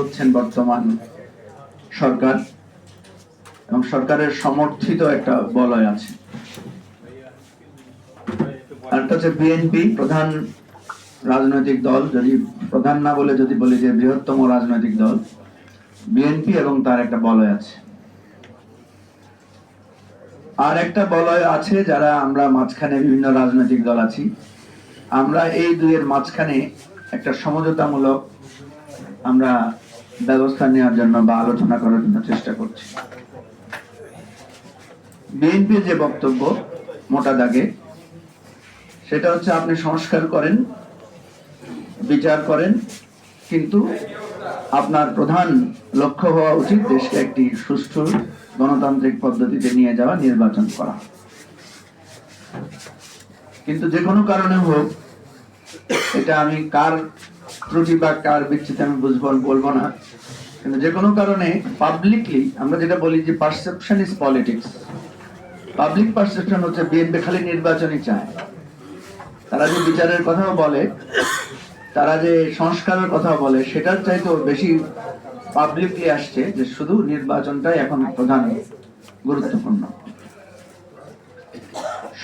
হচ্ছেন বর্তমান সরকার এবং সরকারের সমর্থিত একটা বলয় আছে। আরেকটা হচ্ছে বিএনপি, প্রধান রাজনৈতিক দল, যদি প্রধান না বলে যদি বলি যে বৃহত্তম রাজনৈতিক দল, বিএনপি এবং তার একটা বলয় আছে। আর একটা বলয় আছে যারা আমরা মাঝখানে বিভিন্ন রাজনৈতিক দল আছি। আমরা এই দুইয়ের মাঝখানে একটা সমঝোতামূলক আমরা ব্যবস্থা নেওয়ার জন্য বা আলোচনা করার জন্য চেষ্টা করছি। বিএনপির যে বক্তব্য, মোটা দাগে, সেটা হচ্ছে আপনি সংস্কার করেন, বিচার করেন, কিন্তু আপনার প্রধান লক্ষ্য হওয়া উচিত দেশকে একটি সুষ্ঠু গণতান্ত্রিক পদ্ধতিতে নিয়ে যাওয়া, নির্বাচন করা। কিন্তু যে কোনো কারণে হোক, এটা আমি কার ত্রুটি বা কার বিচ্ছিত আমি বুঝব বলব না। কিন্তু যে কোনো কারণে পাবলিকলি আমরা যেটা বলি যে perception is politics public perception হচ্ছে বিএনপি খালি নির্বাচনই চায়। তারা যে বিচারের কথাও বলে, তারা যে সংস্কারের কথা বলে, সেটার চাইতেও বেশি পাবলিকলি আসছে যে শুধু নির্বাচনটাই এখন প্রধান গুরুত্বপূর্ণ।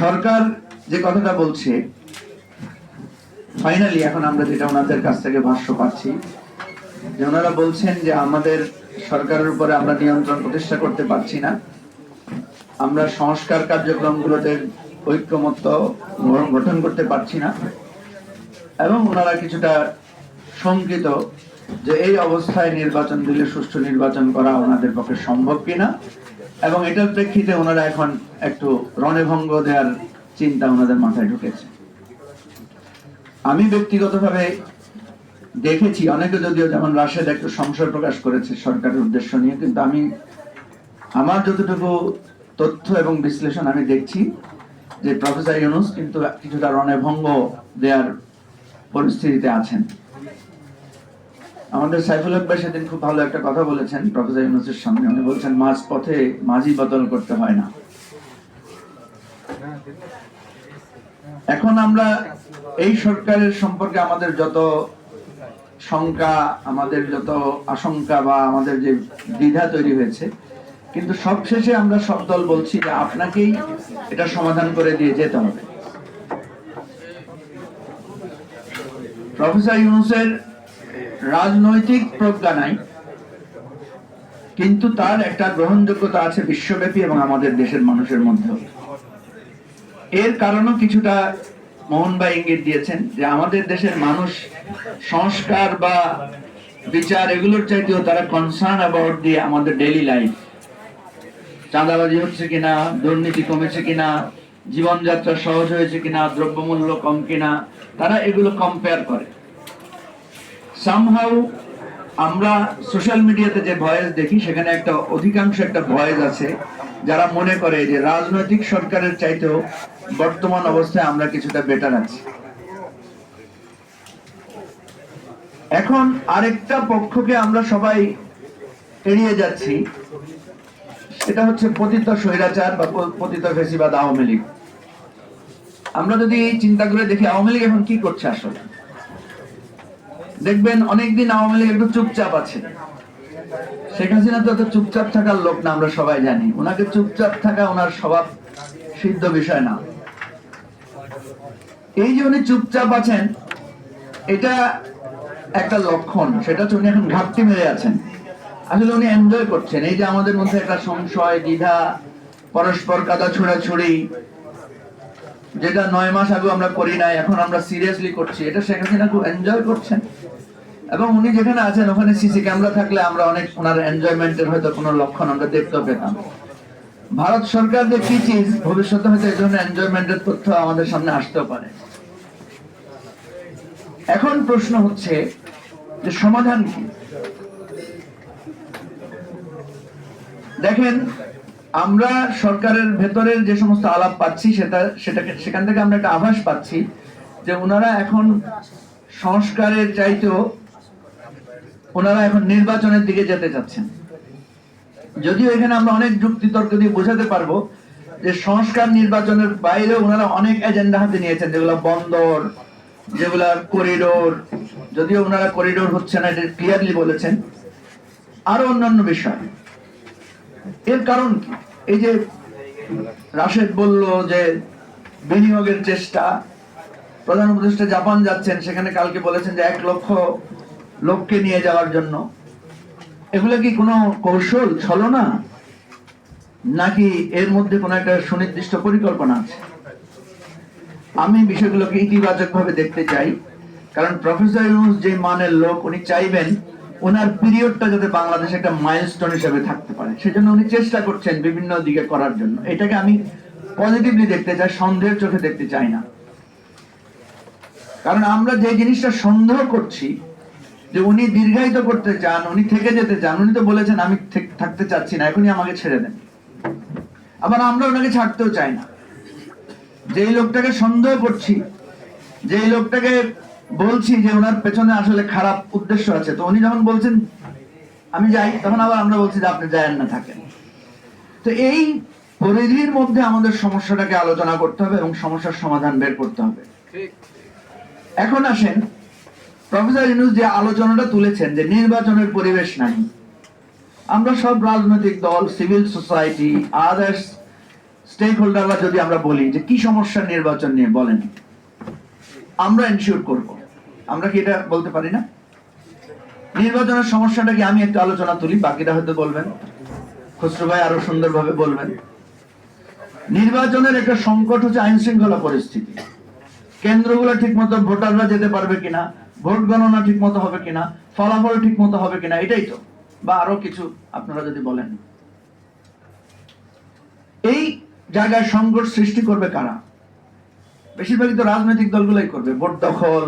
সরকার যে কথাটা বলছে ফাইনালি এখন আমরা যেটা ওনাদের কাছ থেকে ভাষ্য পাচ্ছি, যে ওনারা বলছেন যে আমাদের সরকারের উপরে আমরা নিয়ন্ত্রণ প্রতিষ্ঠা করতে পারছি না। আমরা সংস্কার কার্যক্রমগুলোতে ঐক্যমত্য গঠন করতে পারছি না। এবং ওনারা কিছুটা শঙ্কিত যে এই অবস্থায় নির্বাচন দিলে সুষ্ঠু নির্বাচন করা ওনাদের পক্ষে সম্ভব কিনা, এবং এটার প্রেক্ষিতে ওনারা এখন একটু রণভঙ্গ দেওয়ার চিন্তা ওনাদের মাথায় ঢুকেছে। আমি ব্যক্তিগতভাবে দেখেছি, অনেকে যদিও যেমন রাশেদ একটু সংশয় প্রকাশ করেছে সরকারের উদ্দেশ্য নিয়ে, কিন্তু আমি, আমার যতটুকু তথ্য এবং বিশ্লেষণ আমি দেখছি যে প্রফেসর ইউনুস কিন্তু কিছুটা রণভঙ্গ দেওয়ার পরিস্থিতিতে আছেন। আমাদের সাইফুল হক ভাই সেদিন খুব ভালো একটা কথা বলেছেন প্রফেসর ইউনুসের সামনে। উনি বলছেন মাঝ পথে মাঝি বদল করতে হয় না। এখন আমরা এই সরকারের সম্পর্কে আমাদের যত শঙ্কা, আমাদের যত আশঙ্কা বা আমাদের যে দ্বিধা তৈরি হয়েছে, কিন্তু সবশেষে আমরা সব দল বলছি যে আপনাকেই এটা সমাধান করে দিয়ে যেতে হবে। প্রফেসর ইউনুসের রাজনৈতিক প্রজ্ঞা নাই, কিন্তু তার একটা গ্রহণযোগ্যতা আছে বিশ্বব্যাপী এবং আমাদের দেশের মানুষের মধ্যেও। এর কারণও কিছুটা মোহন ভাই ইঙ্গিত দিয়েছেন যে আমাদের দেশের মানুষ সংস্কার বা বিচার এগুলোর চাইতেও তারা কনসার্ন অ্যাবাউট দিয়ে আমাদের ডেইলি লাইফ চাঁদাবাজি হচ্ছে কিনা, দুর্নীতি কমেছে কিনা, জীবনযাত্রা সহজ হয়েছে কিনা, দ্রব্যমূল্য কম কিনা, তারা এগুলো কম্পেয়ার করে। সামহাউ আমরা সোশ্যাল মিডিয়াতে যে ভয়েস দেখি, সেখানে একটা অধিকাংশ একটা ভয়েস আছে, যারা মনে করে যে রাজনৈতিক সরকারের চাইতেও বর্তমান অবস্থায় আমরা কিছুটা বেটার আছি। এখন আরেকটা পক্ষকে আমরা সবাই এড়িয়ে যাচ্ছি, সেটা হচ্ছে পতিত স্বৈরাচার বা পতিত ফেসিবাদ আওয়ামী লীগ। আমরা যদি এই চিন্তা করে দেখি, আওয়ামী লীগ এখন কি করছে আসলে? দেখবেন অনেকদিন আওয়ামী লীগ একটু চুপচাপ আছে। শেখ হাসিনা তো চুপচাপ থাকার লোক না, আমরা সবাই জানি। ওনাকে চুপচাপ থাকা ওনার স্বভাব সিদ্ধ বিষয় না। এই যে উনি চুপচাপ আছেন, এটা একটা লক্ষণ। সেটা হচ্ছে উনি এখন ঘাটতি মেরে আছেন। আসলে উনি এনজয় করছেন। এই যে আমাদের মধ্যে একটা সংশয়, দ্বিধা, পরস্পর কাদা ছোড়াছুড়ি, যেটা নয় মাস আগে আমরা করি নাই, এখন আমরা সিরিয়াসলি করছি, এটা শেখ হাসিনা খুব এনজয় করছেন। এবং উনি যেখানে আছেন, ওখানে সিসি ক্যামেরা থাকলে আমরা অনেক ওনার এনজয়মেন্টের হয়তো কোনো লক্ষণ আমরা দেখতেও পেতাম। ভারত সরকার যে কি চিজ, ভবিষ্যতে হয়তো এই ধরনের এনজয়মেন্টের তথ্য আমাদের সামনে আসতেও পারে। এখন প্রশ্ন হচ্ছে যে সমাধান কি? দেখেন, আমরা সরকারের ভেতরের যে সমস্ত আলাপ পাচ্ছি, সেটা, সেটাকে, সেখান থেকে আমরা একটা আভাস পাচ্ছি যে ওনারা এখন সংস্কারের চাইতেও ওনারা এখন নির্বাচনের দিকে যেতে চাচ্ছেন। যদিও এখানে আমরা অনেক যুক্তি তর্ক দিয়ে বোঝাতে পারব যে সংস্কার নির্বাচনের বাইরে ওনারা অনেক এজেন্ডা হাতে নিয়েছেন, যেগুলো বন্দর যেগুলার করিডোর যদিও ওনারা করিডোর হচ্ছে না, এটা ক্লিয়ারলি বলেছেন। আরও অন্যান্য বিষয়। এর কারণ কি? এই যে রাশেদ বলল যে বিনিয়োগের চেষ্টা, প্রধান উপদেষ্টা জাপান যাচ্ছেন, সেখানে কালকে বলেছেন যে এক লক্ষ লোককে নিয়ে যাওয়ার জন্য। এগুলো কি কোনো কৌশল, ছলনা? নাকি এর মধ্যে কোনো একটা সুনির্দিষ্ট পরিকল্পনা আছে? আমি বিষয়গুলোকে ইতিবাচক ভাবে দেখতে চাই, কারণ প্রফেসর যে মানের লোক উনি চাইবেন ওনার পিরিয়ডটা যাতে বাংলাদেশে একটা মাইলস্টোন হিসেবে থাকতে পারে। সেজন্য উনি চেষ্টা করছেন বিভিন্ন দিকে করার জন্য। এটাকে আমি পজিটিভলি দেখতে চাই, সন্দেহের চোখে দেখতে চাই না। কারণ আমরা যে জিনিসটা সন্দেহ করছি যে উনি দীর্ঘায়িত করতে চান উনি থেকে যেতে চান উনি তো বলেছেন আমি থাকতে চাচ্ছি না এখনই আমাকে ছেড়ে দেন। আবার আমরা ওনাকে ছাড়তেও চাই না। যেই লোকটাকে সন্দেহ করছি যেই লোকটাকে বলছি যে ওনার পেছনে আসলে খারাপ উদ্দেশ্য আছে তো উনি যখন বলছেন আমি যাই তখন আবার আমরা বলছি যে আপনি যায়েন না থাকেন। তো এই পরিধির মধ্যে আমাদের সমস্যাটাকে আলোচনা করতে হবে এবং সমস্যার সমাধান বের করতে হবে। এখন আসেন প্রফেসর ইউনুস যে আলোচনাটা তুলেছেন যে নির্বাচনের পরিবেশ নাই, আমরা সব রাজনৈতিক দল, সিভিল সোসাইটি আদার্স স্টেক হোল্ডাররা যদি আমরা বলি যে কি সমস্যা নির্বাচন নিয়ে বলেন, আমরা এনশিওর করব। আমরা কি এটা বলতে পারি না? নির্বাচনের সমস্যাটা কি আমি একটু আলোচনা তুলি, বাকিটা হয়তো বলবেন। খসরু ভাই আরও সুন্দরভাবে বলবেন। নির্বাচনের একটা সংকট হচ্ছে আইন শৃঙ্খলা পরিস্থিতি। কেন্দ্রগুলো ঠিক মতো ভোটাররা যেতে পারবে কিনা ভোট গণনা ঠিক মতো হবে কিনা, ফলাফল ঠিক মতো হবে কিনা, এটাই তো। বা আরও কিছু আপনারা যদি বলেন। এই জায়গায় সংকট সৃষ্টি করবে কারা? বেশিরভাগই তো রাজনৈতিক দলগুলোই করবে। ভোট দখল,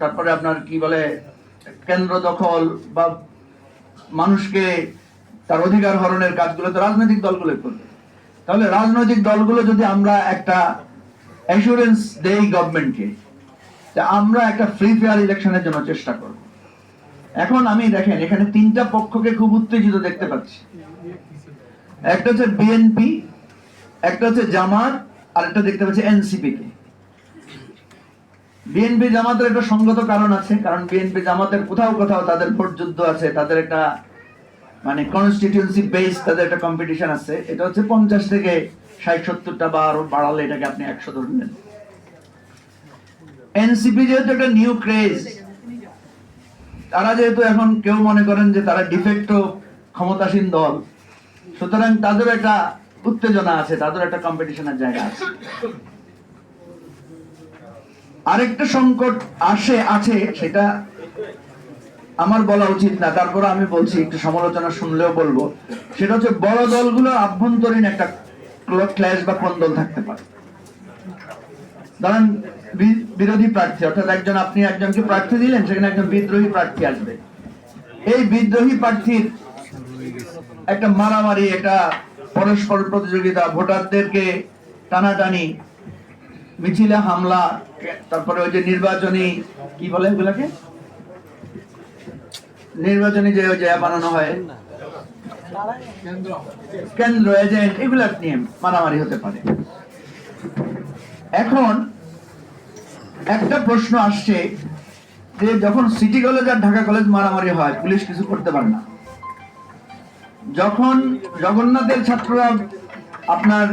তারপরে আপনার কি বলে, কেন্দ্র দখল বা মানুষকে তার অধিকার হরণের কাজগুলো তো রাজনৈতিক দলগুলোই করবে। তাহলে রাজনৈতিক দলগুলো যদি আমরা একটা অ্যাসুরেন্স দেই গভর্নমেন্টকে আমরা একটা ফ্রি ফেয়ার ইলেকশনের জন্য চেষ্টা করব। এখন আমি দেখেন, এখানে তিনটা পক্ষকে খুব উত্তেজিত দেখতে পাচ্ছি। একটা হচ্ছে বিএনপি একটা হচ্ছে জামাত, আর একটা দেখতে পাচ্ছি এনসিপি কে। বিএনপি জামাতের একটা সঙ্গত কারণ আছে, কারণ বিএনপি জামাতের কোথাও কোথাও তাদের ভোট যুদ্ধ আছে, তাদের একটা মানে কনস্টিটিউন্সি বেস তাদের একটা কম্পিটিশন আছে। এটা হচ্ছে পঞ্চাশ থেকে ষাট, সত্তরটা বা আরও বাড়ালে এটাকে আপনি একশো ধরে নেন। এনসিপি যেহেতু একটা নিউ ক্রেজ তারা যেহেতু এখন কেউ মনে করেন যে তারা ডিফেক্টো ক্ষমতাসীন দল, সুতরাং তাদের একটা উত্তেজনা আছে, তাদের একটা কম্পিটিশনের জায়গা আছে। আরেকটা সংকট আসে, আছে, সেটা আমার বলা উচিত না, তারপরে আমি বলছি, একটু সমালোচনা শুনলেও বলব। সেটা হচ্ছে বড় দলগুলো আভ্যন্তরীণ একটা ক্ল্যাশ বা কোন্দল থাকতে পারে। ধরেন বিরোধী প্রার্থী, অর্থাৎ একজন আপনি একজনকে প্রার্থী দিলেন, সেখানে একজন বিদ্রোহী প্রার্থী আসবে। এই বিদ্রোহী প্রার্থীর একটা মারামারি, একটা পরস্পর প্রতিযোগিতা, ভোটারদেরকে টানাটানি, মিছিলে হামলা, তারপরে ওই যে নির্বাচনী, কি বলে এগুলাকে নির্বাচনী যে ওই যে বানানো হয়, কেন্দ্র, এজেন্ট এগুলা নিয়ে মারামারি হতে পারে। এখন একটা প্রশ্ন আসছে যে যখন সিটি কলেজ আর ঢাকা কলেজ মারামারি হয়, পুলিশ কিছু করতে পারে না। যখন জগন্নাথের ছাত্ররা আপনার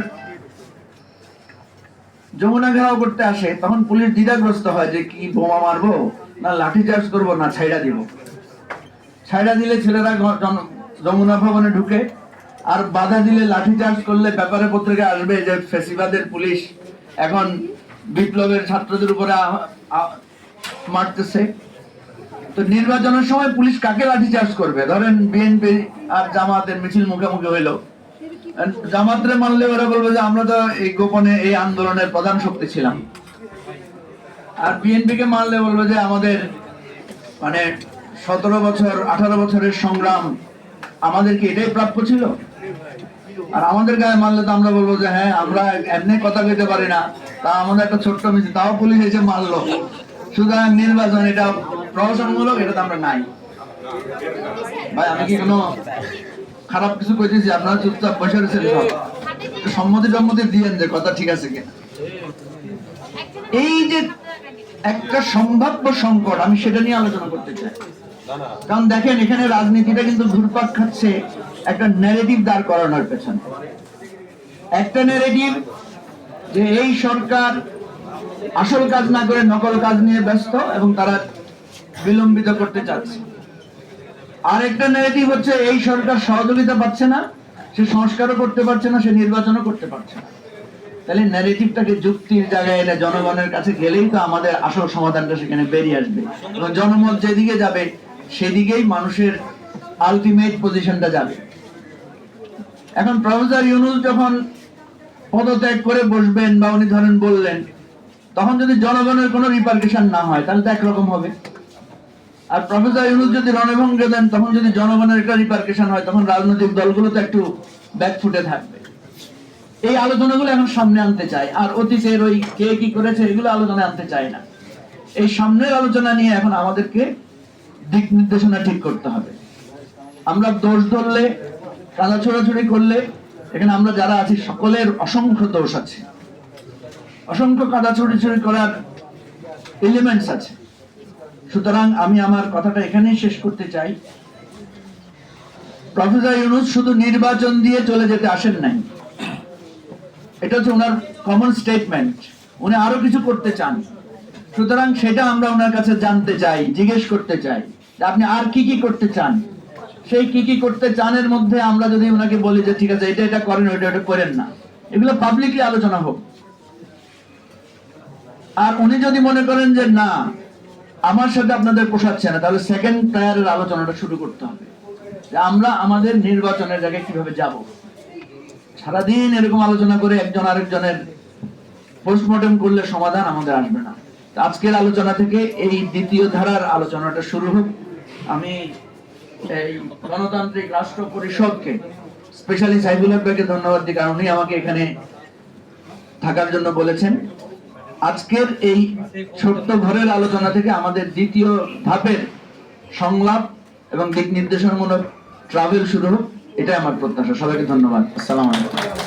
যমুনা ঘেরাও করতে আসে, তখন পুলিশ দ্বিধাগ্রস্ত হয় যে কি বোমা মারবো, না লাঠি চার্জ করব, না ছাইড়া দিব। ছাইড়া দিলে ছেলেরা যমুনা ভবনে ঢুকে, আর বাধা দিলে লাঠি চার্জ করলে ব্যাপারে পত্রিকা আসবে যে ফেসিবাদের পুলিশ এখন বিপ্লবের ছাত্রদের উপরে মারতেছে। তো নির্বাচনের সময় পুলিশ কাকে লাঠি চার্জ করবে? ধরেন বিএনপি আর জামাতের মিছিল মুখোমুখি হইল। জামাতরে মানলে ওরা বলবে যে আমরা তো এই গোপনে এই আন্দোলনের প্রধান শক্তি ছিলাম। আর বিএনপি কে মানলে বলবে যে আমাদের মানে সতেরো বছর, আঠারো বছরের সংগ্রাম আমাদের কি এটাই প্রাপ্য ছিল? আর আমাদের গায়ে মারলে তো আমরা বলব যে হ্যাঁ আমরা এমনি কথা কইতে পারি না। তা আমাদের একটা ছোট্ট মিছিল, তাও পুলিশ এসে মারলো। সুতরাং নির্বাচন, এটা প্রহসনমূলক, এটা তো আমরা নাই। ভাই, আমি কি কোনো খারাপ কিছু কইতেছি? আপনারা চুপচাপ বসে রয়েছেন সম্মতি টম্মতি দিয়েন যে কথা ঠিক আছে কিনা। এই যে একটা সম্ভাব্য সংকট, আমি সেটা নিয়ে আলোচনা করতে চাই। কারণ দেখেন, এখানে রাজনীতিটা কিন্তু ঘুরপাক খাচ্ছে। একটা ন্যারেটিভ দাঁড় করানোর পেছনে। একটা ন্যারেটিভ যে এই সরকার আসল কাজ না করে নকল কাজ নিয়ে ব্যস্ত এবং তারা বিলম্বিত করতে চাচ্ছে। আর একটা ন্যারেটিভ হচ্ছে এই সরকার সহযোগিতা পাচ্ছে না, সে সংস্কারও করতে পারছে না, সে নির্বাচনও করতে পারছে না। তাহলে ন্যারেটিভটাকে যুক্তির জায়গায় এনে জনগণের কাছে গেলেই তো আমাদের আসল সমাধানটা সেখানে বেরিয়ে আসবে। এবং জনমত যেদিকে যাবে, সেদিকেই মানুষের আলটিমেট পজিশনটা যাবে। এখন প্রফেসর ইউনুস যখন পদত্যাগ করে বসবেন বা উনি ধরেন বললেন, তখন যদি জনগণের কোনো রিপার্কেশন না হয়, তাহলে তো একরকম হবে। আর প্রফেসর ইউনুস যদি রণভঙ্গে দেন, তখন যদি জনগণের একটা রিপার্কেশন হয়, তখন রাজনৈতিক দলগুলো তো একটু ব্যাকফুটে থাকবে। এই আলোচনাগুলো এখন সামনে আনতে চাই আর অতীতের ওই কে কি করেছে, এগুলো আলোচনা আনতে চাই না। এই সামনের আলোচনা নিয়ে এখন আমাদেরকে দিক নির্দেশনা ঠিক করতে হবে। আমরা দোষ ধরলে কাদা ছোড়াছুড়ি করলে এখানে আমরা যারা আছি সকলের অসংখ্য দোষ আছে। অসংখ্য কাদা ছড়ি করার এলিমেন্টস আছে। সুতরাং আমি আমার কথাটা এখানেই শেষ করতে চাই। প্রফেসর ইউনুস শুধু নির্বাচন দিয়ে চলে যেতে আসেন নাই। এটা হচ্ছে ওনার কমন স্টেটমেন্ট উনি আরও কিছু করতে চান। সুতরাং সেটা আমরা ওনার কাছে জানতে চাই, জিজ্ঞেস করতে চাই আপনি আর কি কি করতে চান? সেই কি কি করতে চানের মধ্যে আমরা যদি ওনাকে বলি যে, ঠিক আছে, এটা এটা করেন, ওইটা ওটা করেন না। এগুলো পাবলিকলি আলোচনা হোক। আর উনি যদি মনে করেন যে, না, আমার সাথে আপনাদের পোষাচ্ছে না, তাহলে সেকেন্ড টায়ারের আলোচনাটা শুরু করতে হবে। যে আমরা আমাদের নির্বাচনের জায়গায় কীভাবে যাব? সারাদিন এরকম আলোচনা করে একজন আরেকজনের পোস্টমর্টম করলে সমাধান আমাদের আসবে না। আজকের আলোচনা থেকে এই দ্বিতীয় ধারার আলোচনাটা শুরু হোক। আমি এই গণতান্ত্রিক রাষ্ট্র পরিষদকে স্পেশালি সাইবুল ধন্যবাদ দিই, কারণ উনি আমাকে এখানে থাকার জন্য বলেছেন। আজকের এই ছোট্ট ঘরের আলোচনা থেকে আমাদের দ্বিতীয় ধাপের সংলাপ এবং দিক নির্দেশনামূলক ট্রাভেল শুরু হোক, এটাই আমার প্রত্যাশা। সবাইকে ধন্যবাদ। আসসালাম আলাইকুম।